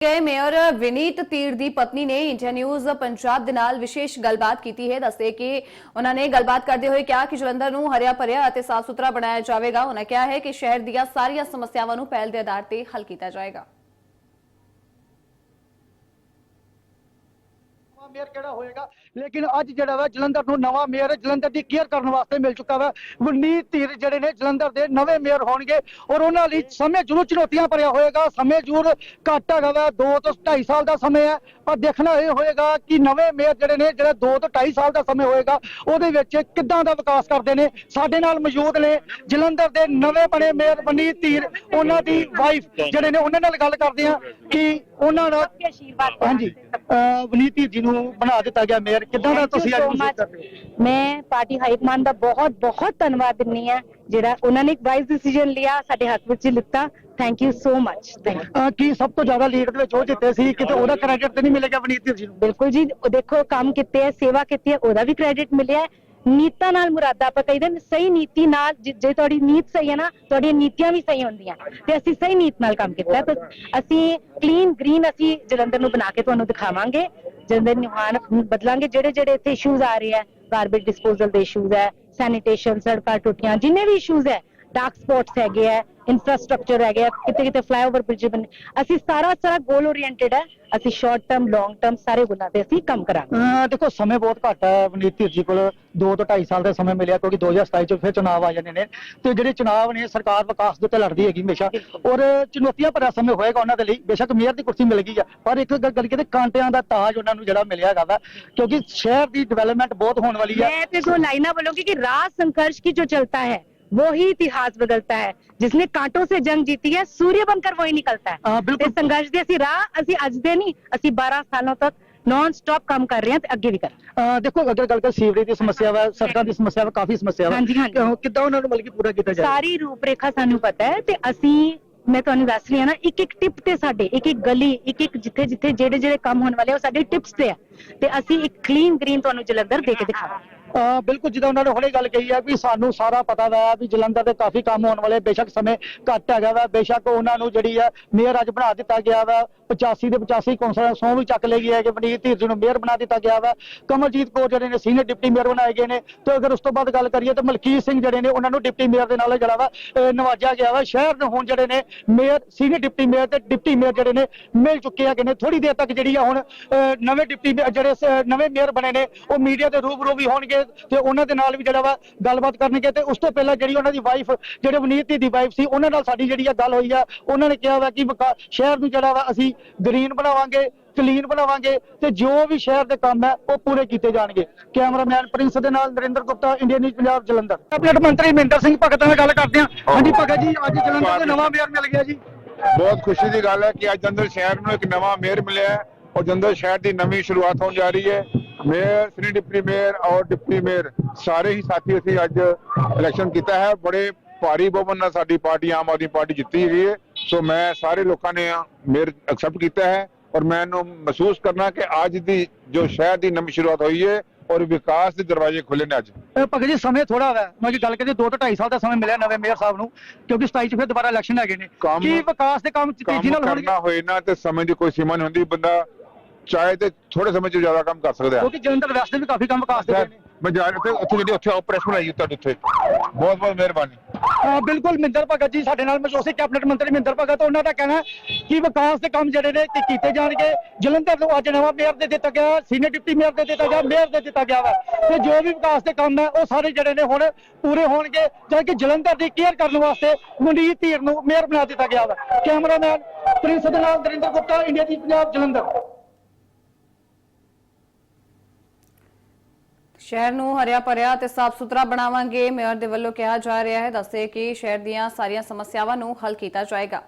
ਗਏ ਮੇਅਰ ਵਿਨੀਤ ਤੀਰ ਦੀ ਪਤਨੀ ਨੇ ਇੰਡੀਆ ਨਿਊਜ਼ ਪੰਜਾਬ ਦੇ ਨਾਲ ਵਿਸ਼ੇਸ਼ ਗੱਲਬਾਤ ਕੀਤੀ ਹੈ। ਦੱਸਦੇ ਕਿ ਉਹਨਾਂ ਨੇ ਗੱਲਬਾਤ ਕਰਦੇ ਹੋਏ ਕਿਹਾ ਕਿ ਜਲੰਧਰ ਨੂੰ ਹਰਿਆ ਭਰਿਆ ਅਤੇ ਸਾਫ਼ ਸੁਥਰਾ ਬਣਾਇਆ ਜਾਵੇਗਾ। ਉਹਨਾਂ ਕਿਹਾ ਹੈ ਕਿ ਸ਼ਹਿਰ ਦੀਆਂ ਸਾਰੀਆਂ ਸਮੱਸਿਆਵਾਂ ਨੂੰ ਪਹਿਲ ਦੇ ਆਧਾਰ ਤੇ ਹੱਲ ਕੀਤਾ ਜਾਏਗਾ ਮੇਅਰ ਕਿਹੜਾ ਹੋਏਗਾ? ਲੇਕਿਨ ਅੱਜ ਜਿਹੜਾ ਵਾ ਜਲੰਧਰ ਨੂੰ ਨਵਾਂ ਮੇਅਰ ਜਲੰਧਰ ਦੀ ਕੇਅਰ ਕਰਨ ਵਾਸਤੇ ਮਿਲ ਚੁੱਕਾ ਵਾ। ਵਨੀਤ ਧੀਰ ਜਿਹੜੇ ਨੇ ਜਲੰਧਰ ਦੇ ਨਵੇਂ ਮੇਅਰ ਹੋਣਗੇ ਔਰ ਉਹਨਾਂ ਲਈ ਸਮੇਂ ਜ਼ਰੂਰ ਚੁਣੌਤੀਆਂ ਭਰਿਆ ਹੋਏਗਾ। ਸਮੇਂ ਜ਼ਰੂਰ ਘੱਟ ਹੈਗਾ ਵਾ 2 ਤੋਂ 2.5 ਸਾਲ ਦਾ ਸਮਾਂ ਹੈ। ਪਰ ਦੇਖਣਾ ਇਹ ਹੋਏਗਾ ਕਿ ਨਵੇਂ ਮੇਅਰ ਜਿਹੜੇ ਨੇ ਜਿਹੜਾ 2 ਤੋਂ 2.5 ਸਾਲ ਦਾ ਸਮਾਂ ਹੋਏਗਾ ਉਹਦੇ ਵਿੱਚ ਕਿੱਦਾਂ ਦਾ ਵਿਕਾਸ ਕਰਦੇ ਨੇ? ਸਾਡੇ ਨਾਲ ਮੌਜੂਦ ਨੇ ਜਲੰਧਰ ਦੇ ਨਵੇਂ ਬਣੇ ਮੇਅਰ ਵਨੀਤ ਧੀਰ ਉਹਨਾਂ ਦੀ ਵਾਈਫ ਜਿਹੜੇ ਨੇ ਉਹਨਾਂ ਨਾਲ ਗੱਲ ਕਰਦੇ ਆ ਕਿ ਉਹਨਾਂ ਦਾ ਹਾਂਜੀ। ਵਨੀਤ ਧੀਰ ਜੀ ਨੂੰ ਬਣਾ ਦਿੱਤਾ ਗਿਆ ਮੇਅਰ ਕਿੱਦਾਂ ਦਾ ਤੁਸੀਂ ਅੱਜ ਮਹਿਸੂਸ ਹੋ? ਮੈਂ ਪਾਰਟੀ ਹਾਈਕਮਾਨ ਦਾ ਬਹੁਤ ਬਹੁਤ ਧੰਨਵਾਦ ਦਿੰਨੀ ਆ ਜਿਹੜਾ ਉਹਨਾਂ ਨੇ ਇੱਕ ਵਾਈਜ਼ ਡਿਸੀਜਨ ਲਿਆ ਸਾਡੇ ਹੱਥ ਵਿੱਚ ਲਿੱਤਾ। Thank you so much thank you ਕੀ ਸਭ ਤੋਂ ਜ਼ਿਆਦਾ ਲੀਡ ਦੇ ਵਿੱਚ ਉਹ ਜਿੱਤੇ ਸੀ ਕਿਤੇ ਉਹਦਾ ਕ੍ਰੈਡਿਟ ਤੇ ਨਹੀਂ ਮਿਲੇਗਾ ਵਨੀਤ ਜੀ ਨੂੰ? ਬਿਲਕੁਲ ਜੀ ਉਹ ਦੇਖੋ ਕੰਮ ਕੀਤੇ ਹੈ ਸੇਵਾ ਕੀਤੀ ਹੈ ਉਹਦਾ ਵੀ ਕ੍ਰੈਡਿਟ ਮਿਲਿਆ। ਨੀਤਾਂ ਨਾਲ ਮੁਰਾਦਾ ਆਪਾਂ ਕਹਿੰਦੇ ਨੇ ਸਹੀ ਨੀਤੀ ਨਾਲ ਜੇ ਤੁਹਾਡੀ ਨੀਤ ਸਹੀ ਹੈ ਨਾ ਤੁਹਾਡੀਆਂ ਨੀਤੀਆਂ ਵੀ ਸਹੀ ਹੁੰਦੀਆਂ। ਤੇ ਅਸੀਂ ਸਹੀ ਨੀਤ ਨਾਲ ਕੰਮ ਕੀਤਾ। ਤਾਂ ਅਸੀਂ ਕਲੀਨ ਗ੍ਰੀਨ ਅਸੀਂ ਜਲੰਧਰ ਨੂੰ ਬਣਾ ਕੇ ਤੁਹਾਨੂੰ ਦਿਖਾਵਾਂਗੇ। ਜਲੰਧਰ ਨਿਹਾਨ ਬਦਲਾਂਗੇ। ਜਿਹੜੇ ਜਿਹੜੇ ਇੱਥੇ ਇਸ਼ੂਜ਼ ਆ ਰਹੇ ਹੈ ਗਾਰਬੇਜ ਡਿਸਪੋਜ਼ਲ ਦੇ ਇਸ਼ੂਜ਼ ਹੈ ਸੈਨੀਟੇਸ਼ਨ ਸੜਕਾਂ ਟੁੱਟੀਆਂ, ਜਿੰਨੇ ਵੀ ਇਸ਼ੂਜ਼ ਹੈ ਡਾਰਕ ਸਪੌਟਸ ਹੈਗੇ ਹੈ ਇਨਫਰਾਸਟ੍ਰਕਚਰ ਹੈਗੇ ਹੈ ਕਿਤੇ ਕਿਤੇ ਫਲਾਈਓਵਰ ਬ੍ਰਿਜ ਬਣ ਅਸੀਂ ਸਾਰਾ ਸਾਰਾ ਗੋਲ ਓਰੀਐਂਟਡ ਹੈ ਅਸੀਂ ਸ਼ਾਰਟ ਟਰਮ ਲੌਂਗ ਟਰਮ ਸਾਰੇ ਗੁਣਾ ਤੇ ਅਸੀਂ ਕੰਮ ਕਰਾਂਗੇ ਅਹ ਦੇਖੋ ਸਮੇਂ ਬਹੁਤ ਘੱਟ ਹੈ ਵਨੀਤ ਧੀਰ ਜੀ ਕੋਲ 2 ਤੋਂ 2.5 ਸਾਲ ਦਾ ਸਮੇਂ ਮਿਲਿਆ ਕਿਉਂਕਿ 2027 ਚ ਫਿਰ ਚੁਣਾਵ ਆ ਜਾਣੇ ਨੇ ਤੇ ਜਿਹੜੇ ਚੁਣਾਵ ਨੇ ਸਰਕਾਰ ਵਿਕਾਸ ਦੇ ਉੱਤੇ ਲੜਦੀ ਹੈਗੀ ਹਮੇਸ਼ਾ ਔਰ ਚੁਣੌਤੀਆਂ ਭਰਿਆ ਸਮੇਂ ਹੋਏਗਾ ਉਹਨਾਂ ਦੇ ਲਈ ਬੇਸ਼ੱਕ ਮੇਅਰ ਦੀ ਕੁਰਸੀ ਮਿਲ ਗਈ ਆ ਪਰ ਇੱਕ ਗੱਲ ਗੱਲ ਕਿਤੇ ਕਾਂਟਿਆਂ ਦਾ ਤਾਜ ਉਹਨਾਂ ਨੂੰ ਜਿਹੜਾ ਮਿਲਿਆ ਹੈਗਾ ਵਾ ਕਿਉਂਕਿ ਸ਼ਹਿਰ ਦੀ ਡਿਵੈਲਪਮੈਂਟ ਬਹੁਤ ਹੋਣ ਵਾਲੀ ਹੈ मैं तो दो लाइना बोलूंगी कि राज संघर्ष की जो चलता है वो ही इतिहास बदलता है जिसने कांटों से जंग जीती है सूर्य बनकर वही निकलता है ਹਾਂ ਤੇ ਬਿਲਕੁਲ ਸੰਘਰਸ਼ ਦੇ ਅਸੀਂ ਰਾਹ ਅਸੀਂ ਅੱਜ ਦੇ ਨਹੀਂ ਅਸੀਂ 12 ਸਾਲਾਂ ਤੱਕ ਨਾਨ ਸਟਾਪ ਕੰਮ ਕਰ ਰਹੇ ਹਾਂ ਤੇ ਅੱਗੇ ਵੀ ਕਰਾਂਗੇ ਅਹ ਦੇਖੋ ਅਗਰ ਗੱਲ ਕਰ ਸੀਵਰੇਜ ਦੀ ਸਮੱਸਿਆ ਵਾ ਸੜਕਾਂ ਦੀ ਸਮੱਸਿਆ ਵਾ ਕਾਫੀ ਸਮੱਸਿਆ ਵਾ ਹਾਂਜੀ, ਹਾਂਜੀ। ਕਿਉਂ- ਕਿੱਦਾਂ ਉਹਨਾਂ ਨੂੰ ਮਤਲਬ ਕਿ ਪੂਰਾ ਕੀਤਾ ਜਾਏ ਸਾਰੀ ਰੂਪਰੇਖਾ ਸਾਨੂੰ ਪਤਾ ਹੈ ਤੇ ਅਸੀਂ ਮੈਂ ਤੁਹਾਨੂੰ ਦੱਸ ਰਹੀ ਹਾਂ ਨਾ ਇੱਕ ਇੱਕ ਟਿਪ ਤੇ ਸਾਡੇ ਇੱਕ ਇੱਕ ਗਲੀ ਇੱਕ ਇੱਕ ਜਿੱਥੇ ਜਿੱਥੇ ਜਿਹੜੇ ਜਿਹੜੇ ਕੰਮ ਹੋਣ ਵਾਲੇ ਆ, ਉਹ ਸਾਡੇ ਟਿਪਸ ਤੇ ਆ ਤੇ ਅਸੀਂ ਇੱਕ ਕਲੀਨ ਗ੍ਰੀਨ ਤੁਹਾਨੂੰ ਜਲੰਧਰ ਦੇ ਕੇ ਦਿਖਾਵਾਂਗੇ। ਬਿਲਕੁਲ, ਜਿੱਦਾਂ ਉਹਨਾਂ ਨੇ ਹੁਣੇ ਗੱਲ ਕਹੀ ਹੈ ਵੀ ਸਾਨੂੰ ਸਾਰਾ ਪਤਾ ਵਾ ਵੀ ਜਲੰਧਰ ਦੇ ਕਾਫੀ ਕੰਮ ਹੋਣ ਵਾਲੇ, ਬੇਸ਼ੱਕ ਸਮੇਂ ਘੱਟ ਹੈਗਾ ਵਾ, ਬੇਸ਼ੱਕ ਉਹਨਾਂ ਨੂੰ ਜਿਹੜੀ ਆ ਮੇਅਰ ਅੱਜ ਬਣਾ ਦਿੱਤਾ ਗਿਆ ਵਾ 85 ਦੇ 85 ਕੌਂਸਲਰ ਸੌ ਵੀ ਚੱਕ ਲਈ ਹੈ ਕਿ ਵਨੀਤ ਧੀਰ ਜੀ ਨੂੰ ਮੇਅਰ ਬਣਾ ਦਿੱਤਾ ਗਿਆ ਵਾ, ਕਮਲਜੀਤ ਕੌਰ ਜਿਹੜੇ ਨੇ ਸੀਨੀਅਰ ਡਿਪਟੀ ਮੇਅਰ ਬਣਾਏ ਗਏ ਨੇ, ਤੇ ਅਗਰ ਉਸ ਤੋਂ ਬਾਅਦ ਗੱਲ ਕਰੀਏ ਤਾਂ ਮਲਕੀਤ ਸਿੰਘ ਜਿਹੜੇ ਨੇ, ਉਹਨਾਂ ਨੂੰ ਡਿਪਟੀ ਮੇਅਰ ਦੇ ਨਾਲ ਜਿਹੜਾ ਵਾ, ਅਹ ਨਵਾਜਿਆ ਗਿਆ ਵਾ, ਸ਼ਹਿਰ ਨੂੰ ਹੁਣ ਜਿਹੜੇ ਨੇ ਮੇਅਰ ਸੀਨੀਅਰ ਡਿਪਟੀ ਮੇਅਰ ਤੇ ਡਿਪਟੀ ਮੇਅਰ ਜਿਹੜੇ ਨੇ ਮਿਲ ਚੁੱਕੇ ਹੈਗੇ ਨੇ ਥੋੜੀ ਦੇਰ ਤੱਕ ਜਿਹੜੀ ਆ ਹੁਣ, ਅਹ ਨਵੇਂ ਡਿਪਟੀ ਮੇਅਰ ਜਿਹੜੇ ਸ- ਨਵੇਂ ਮੇਅਰ ਬਣੇ ਨੇ, ਉਹ ਮੀਡੀਆ ਦੇ ਰੂਬਰੂ ਵੀ ਹੋਣਗੇ ਤੇ ਉਹਨਾਂ ਦੇ ਨਾਲ ਵੀ ਜਿਹੜਾ ਵਾ ਗੱਲਬਾਤ ਕਰਨਗੇ ਤੇ ਉਸ ਤੋਂ ਪਹਿਲਾਂ ਜਿਹੜੀ ਉਹਨਾਂ ਦੀ ਵਾਈਫ ਜਿਹੜੇ ਵਨੀਤ ਦੀ ਵਾਈਫ ਸੀ, ਉਹਨਾਂ ਨਾਲ ਸਾਡੀ ਜਿਹੜੀ ਆ ਗੱਲ ਹੋਈ ਆ। ਉਹਨਾਂ ਨੇ ਕਿਹਾ ਵਾ ਕਿ ਵਿਕਾ- ਸ਼ਹਿਰ ਨੂੰ ਜਿਹੜਾ ਵਾ ਅਸੀਂ ਗ੍ਰੀਨ ਬਣਾਵਾਂਗੇ ਕਲੀਨ ਬਣਾਵਾਂਗੇ ਤੇ ਜੋ ਵੀ ਸ਼ਹਿਰ ਦੇ ਕੰਮ ਹੈ ਉਹ ਪੂਰੇ ਕੀਤੇ ਜਾਣਗੇ। ਕੈਮਰਾਮੈਨ ਪ੍ਰਿੰਸ ਦੇ ਨਾਲ Narinder Gupta India news Punjab, Jalandhar. Cabinet ਮੰਤਰੀ ਮਹਿੰਦਰ ਸਿੰਘ ਭਗਤ ਨਾਲ ਗੱਲ ਕਰਦੇ ਹਾਂ। ਹਾਂਜੀ ਭਗਤ ਜੀ, ਅੱਜ ਜਲੰਧਰ ਦੇ ਨਵਾਂ ਮੇਅਰ ਮਿਲ ਗਿਆ ਜੀ। ਬਹੁਤ ਖੁਸ਼ੀ ਦੀ ਗੱਲ ਹੈ ਕਿ ਅੱਜ ਅੰਦਰ ਸ਼ਹਿਰ ਨੂੰ ਇੱਕ ਨਵਾਂ ਮੇਅਰ ਮਿਲਿਆ ਹੈ। ਔਰ ਜੰਦਰ ਸ਼ਹਿਰ ਦੀ ਨਵੀਂ ਸ਼ੁਰੂਆਤ ਹੋਣ ਜਾ ਰਹੀ ਹੈ। ਮੇਅਰ ਸ੍ਰੀ ਡਿਪਟੀ ਮੇਅਰ ਔਰ ਡਿਪਟੀ ਮੇਅਰ ਸਾਰੇ ਹੀ ਸਾਥੀ ਅਸੀਂ ਅੱਜ ਇਲੈਕਸ਼ਨ ਕੀਤਾ ਹੈ। ਬੜੇ ਭਾਰੀ ਬਹੁਮਤ ਨਾਲ ਸਾਡੀ ਪਾਰਟੀ ਆਮ ਆਦਮੀ ਪਾਰਟੀ ਜਿੱਤੀ ਗਈ ਹੈ। ਸੋ ਮੈਂ ਸਾਰੇ ਲੋਕਾਂ ਨੇ ਮੇਅਰ ਐਕਸੈਪਟ ਕੀਤਾ ਹੈ ਔਰ ਮੈਂ ਇਹਨੂੰ ਮਹਿਸੂਸ ਕਰਨਾ ਕਿ ਅੱਜ ਦੀ ਜੋ ਸ਼ਹਿਰ ਦੀ ਨਵੀਂ ਸ਼ੁਰੂਆਤ ਹੋਈ ਹੈ ਔਰ ਵਿਕਾਸ ਦੇ ਦਰਵਾਜ਼ੇ ਖੁੱਲੇ ਨੇ ਅੱਜ। ਭਗਤ ਜੀ ਸਮੇਂ ਥੋੜਾ ਵਾ। ਮੈਂ ਕਿ ਗੱਲ ਕਰੀਏ 2 ਤੋਂ 2.5 ਸਾਲ ਦਾ ਸਮੇਂ ਮਿਲਿਆ ਨਵੇਂ ਮੇਅਰ ਸਾਹਿਬ ਨੂੰ ਕਿਉਂਕਿ 27 ਚ ਫਿਰ ਦੁਬਾਰਾ ਇਲੈਕਸ਼ਨ ਹੈਗੇ ਨੇ। ਕੀ ਵਿਕਾਸ ਦੇ ਕੰਮ ਤੇਜ਼ੀ ਨਾਲ ਹੋਣਗੇ? ਕਰਨਾ ਹੋਏ ਨਾ ਤੇ ਸਮੇਂ ਦੀ ਕੋਈ ਸੀਮਾ ਨਹੀਂ ਹੁੰਦੀ। ਬੰਦਾ ਚਾਹੇ ਤੇ ਥੋੜੇ ਸਮੇਂ ਚ ਜ਼ਿਆਦਾ ਕੰਮ ਕਰ ਸਕਦਾ ਕਿਉਂਕਿ ਜਲੰਧਰ ਵੈਸਟ ਦੇ ਵੀ ਕਾਫੀ ਕੰਮ ਵਿਕਾਸ ਦੇ ਨੇ। ਮੈਂ ਜਾ ਰਿਹਾ ਉੱਥੇ ਜਿਹੜੀ ਉੱਥੇ ਆਪਰੇਸ਼ਨ ਬਣਾਈ ਤੁਹਾਡੇ ਉੱਥੇ। ਬਹੁਤ ਬਹੁਤ ਮਿਹਰਬਾਨੀ। ਅਹ ਬਿਲਕੁਲ ਮਿੰਦਰ ਭਗਤ ਜੀ ਸਾਡੇ ਨਾਲ ਮੌਜੂਦ ਸੀ ਕੈਬਨਿਟ ਮੰਤਰੀ ਮਿੰਦਰ ਭਗਤ। ਉਹਨਾਂ ਦਾ ਕਹਿਣਾ ਹੈ ਕਿ ਵਿਕਾਸ ਦੇ ਕੰਮ ਜਿਹੜੇ ਨੇ ਕਿ ਕੀਤੇ ਜਾਣਗੇ। ਜਲੰਧਰ ਨੂੰ ਅੱਜ ਨਵਾਂ ਮੇਅਰ ਦੇ ਦਿੱਤਾ ਗਿਆ ਸੀਨੀਅਰ ਡਿਪਟੀ ਮੇਅਰ ਦੇ ਦਿੱਤਾ ਗਿਆ ਮੇਅਰ ਦੇ ਦਿੱਤਾ ਗਿਆ ਵਾ। ਤੇ ਜੋ ਵੀ ਵਿਕਾਸ ਦੇ ਕੰਮ ਹੈ ਉਹ ਸਾਰੇ ਜਿਹੜੇ ਨੇ ਹੁਣ ਪੂਰੇ ਹੋਣਗੇ। ਜਦ ਕਿ ਜਲੰਧਰ ਦੀ ਕੇਅਰ ਕਰਨ ਵਾਸਤੇ ਮਨਜੀਤ ਧੀਰ ਨੂੰ ਮੇਅਰ ਬਣਾ ਦਿੱਤਾ ਗਿਆ ਵਾ। ਕੈਮਰਾਮੈਨ ਪ੍ਰਿੰਸ ਦੇ ਨਾਲ ਨਰਿੰਦਰ ਗੁਪਤਾ ਇੰਡੀਆ ਦੀ ਪੰਜਾਬ ਜਲੰਧਰ। ਸ਼ਹਿਰ ਨੂੰ ਹਰਿਆ ਭਰਿਆ ਤੇ ਸਾਫ਼ ਸੁਥਰਾ ਬਣਾਵਾਂਗੇ। ਮੇਅਰ ਦੇ ਵੱਲੋਂ ਕਿਹਾ ਜਾ ਰਿਹਾ ਹੈ ਦੱਸੇ ਕਿ ਸ਼ਹਿਰ ਦੀਆਂ ਸਾਰੀਆਂ ਸਮੱਸਿਆਵਾਂ ਨੂੰ ਹੱਲ ਕੀਤਾ ਜਾਏਗਾ।